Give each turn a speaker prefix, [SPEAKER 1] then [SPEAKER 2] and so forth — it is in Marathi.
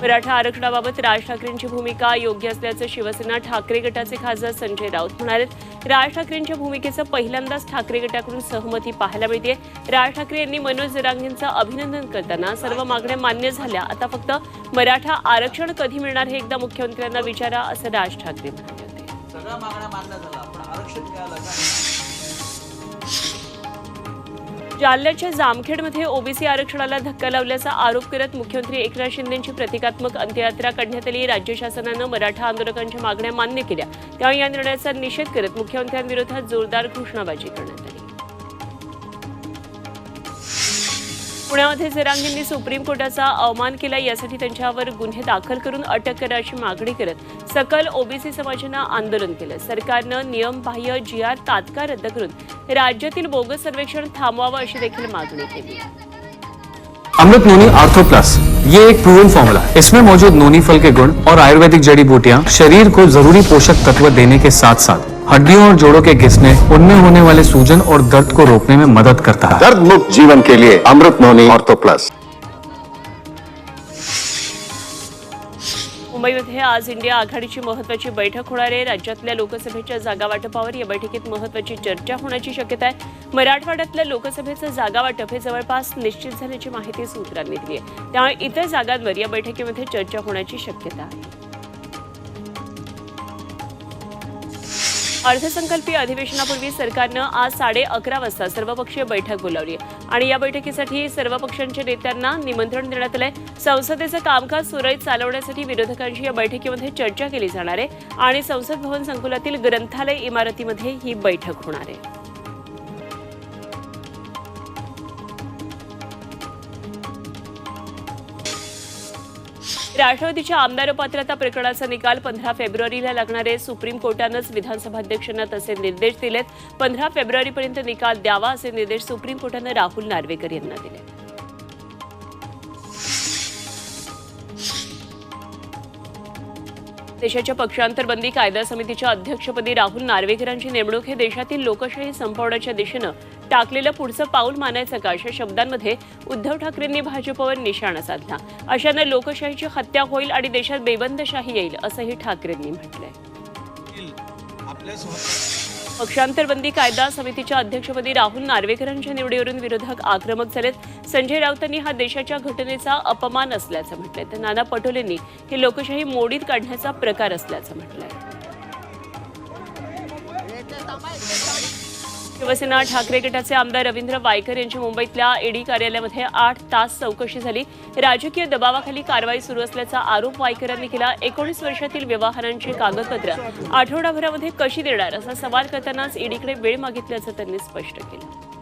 [SPEAKER 1] मराठा आरक्षणाबाबत राज ठाकरेंची भूमिका योग्य असल्याचं शिवसेना ठाकरे गटाचे खासदार संजय राऊत म्हणाले. राज ठाकरेंच्या भूमिकेचं पहिल्यांदाच ठाकरे गटाकडून सहमती पाहायला मिळते. राज ठाकरे यांनी मनोज जरांगेंचं अभिनंदन करताना सर्व मागण्या मान्य झाल्या. आता फक्त मराठा आरक्षण कधी मिळणार हे एकदा मुख्यमंत्र्यांना विचारा असं राज ठाकरे म्हणाले. जालन्याच्या जामखेडमध्ये ओबीसी आरक्षणाला धक्का लावल्याचा आरोप करत मुख्यमंत्री एकनाथ शिंदेंची प्रतिकात्मक अंत्ययात्रा काढण्यात आली. राज्य शासनानं मराठा आंदोलकांच्या मागण्या मान्य केल्या. त्यामुळे या निर्णयाचा निषेध करत मुख्यमंत्र्यांविरोधात जोरदार घोषणाबाजी करण्यात पुण्यामध्ये जरांगेंनी सुप्रीम कोर्टाचा अवमान केला. यासाठी त्यांच्यावर गुन्हे दाखल करून अटक करा अशी मागणी करत सकल ओबीसी समाजानं आंदोलन केलं. सरकारनं नियमबाह्य जी आर तात्काळ रद्द करून राज्यातील बोगस सर्वेक्षण थांबवावं अशी देखील मागणी केली.
[SPEAKER 2] Amrit noni ortho plus. ये एक प्रूवन फॉर्मूला इसमें मौजूद नोनी फल के गुण और आयुर्वेदिक जड़ी बूटियां शरीर को जरूरी पोषक तत्व देने के साथ साथ हड्डियों और जोड़ों के घिसने उनमें होने वाले सूजन और दर्द को रोकने में मदद करता है।
[SPEAKER 3] दर्द मुक्त जीवन के लिए अमृत नोनी ऑर्थो प्लस।
[SPEAKER 1] मुंबईमध्ये आज इंडिया आघाडीची महत्वाची बैठक होणार आहे. राज्यातल्या लोकसभेच्या जागा वाटपावर या बैठकीत महत्वाची चर्चा होण्याची शक्यता आहे. मराठवाड्यातल्या लोकसभेचं जागा वाटप हे जवळपास निश्चित झाल्याची माहिती सूत्रांनी दिली आहे. त्यामुळे इतर जागांवर या बैठकीमध्ये चर्चा होण्याची शक्यता आहे. अर्थसंकल्पीय अधिवेशनापूर्वी सरकारनं आज साडे अकरा वाजता सर्वपक्षीय बैठक बोलावली. आहे आणि या बैठकीसाठी सर्व पक्षांच्या नेत्यांना निमंत्रण देण्यात आलंय. संसदेचं कामकाज सुरळीत चालवण्यासाठी विरोधकांशी या बैठकीमध्ये चर्चा केली जाणार आहे. आणि संसद भवन संकुलातील ग्रंथालय इमारतीमध्ये ही बैठक होणार आहे. राष्ट्रवादीच्या आमदार पात्रता प्रकरणाचा निकाल पंधरा फेब्रुवारीला लागणार आहे. सुप्रीम कोर्टानंच विधानसभा अध्यक्षांना तसे निर्देश दिलेत. पंधरा फेब्रुवारीपर्यंत निकाल द्यावा असे निर्देश सुप्रीम कोर्टानं राहुल नार्वेकर यांना दिले देशाच्या पक्षांतर बंदी कायदा समितीच्या अध्यक्षपदी राहुल नार्वेकरांची नेमणूक हे देशातील लोकशाही संपवण्याच्या दिशेनं टाकलेलं पुढचं पाऊल मानायचं का? अशा शब्दांमध्ये उद्धव ठाकरेंनी भाजपवर निशाणा साधला. अशानं लोकशाहीची हत्या होईल आणि देशात बेबंदशाही येईल असंही ठाकरेंनी म्हटलंय.
[SPEAKER 4] आपल्या
[SPEAKER 1] पक्षांतरबंदी कायदा समितीच्या अध्यक्षपदी राहुल नार्वेकरांच्या निवडीवरून विरोधक आक्रमक झालेत. संजय राऊतांनी हा देशाच्या घटनेचा अपमान असल्याचं म्हटलंय. तर नाना पटोलेंनी ही लोकशाही मोडीत काढण्याचा प्रकार असल्याचं म्हटलंय. शिवसेना ठाकरे गटाचे आमदार रवींद्र वायकर यांची मुंबईतल्या ईडी कार्यालयामध्ये आठ तास चौकशी झाली. राजकीय दबावाखाली कारवाई सुरू असल्याचा आरोप वायकरांनी केला. एकोणीस वर्षातील व्यवहारांची कागदपत्र आठवडाभरामध्ये कशी देणार असा सवाल करतानाच ईडीकडे वेळ मागितल्याचं त्यांनी स्पष्ट केलं.